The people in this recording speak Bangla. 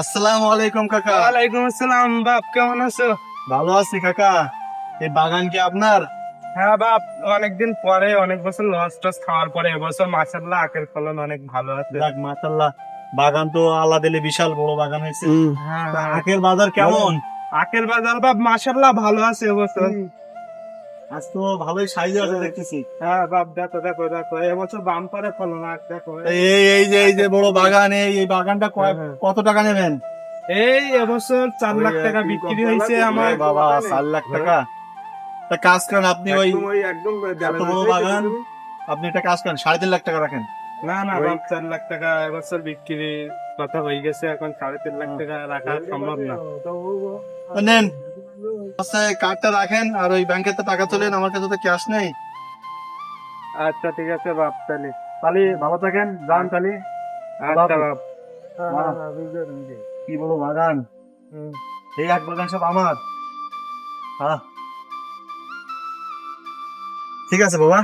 আসসালামু আলাইকুম কাকা। ওয়ালাইকুম আসসালাম বাপ কেমন আছো? ভালো আছি কাকা। এই বাগান কি আপনার? হ্যাঁ বাপ অনেকদিন পরে অনেক বছর লস টস খাওয়ার পরে এবছর মাশাআল্লাহ আখের ফলন অনেক ভালো আছে। যাক মাশাল্লাহ বাগান তো আল্লাহ দিলে বিশাল বড় বাগান হয়েছে। হ্যাঁ আখের বাজার কেমন? আখের বাজার বাপ মাশাআল্লাহ ভালো আছে এবছর। আজ তো ভালোই সাইজ আছে দেখতেছি। হ্যাঁ বাপ দেখো দেখো দেখো এবছর বাম্পারে ফলন আখ দেখো এই এই যে এই যে বড় বাগান এই বাগানটা হ্যাঁ। কত টাকা নেবেন? এই এবছর চার লাখ টাকা বিক্রি হয়েছে আমার। বাবা চার লাখ টাকা। তা কাজ করেন আপনি ওই একদম বড় বাগান আপনি একটা কাজ করেন সাড়ে তিন লাখ টাকা রাখেন। না না বাপ চার লাখ টাকা এবছর বিক্রি কথা হয়ে গেছে এখন সাড়ে তিন লাখ টাকা রাখা সম্ভব না। নেন। আচ্ছা কার্ডটা রাখেন আর ওই ব্যাংকে তো টাকা তোলেন আমার কাছে তো ক্যাশ নেই। আচ্ছা ঠিক আছে বাপ তাহলে। তাহলে ভালো থাকেন যান তাহলে। আচ্ছা বাপ। কি বলো বাগান? এই এক বাগান সব আমার। হ্যাঁ ঠিক আছে বাবা।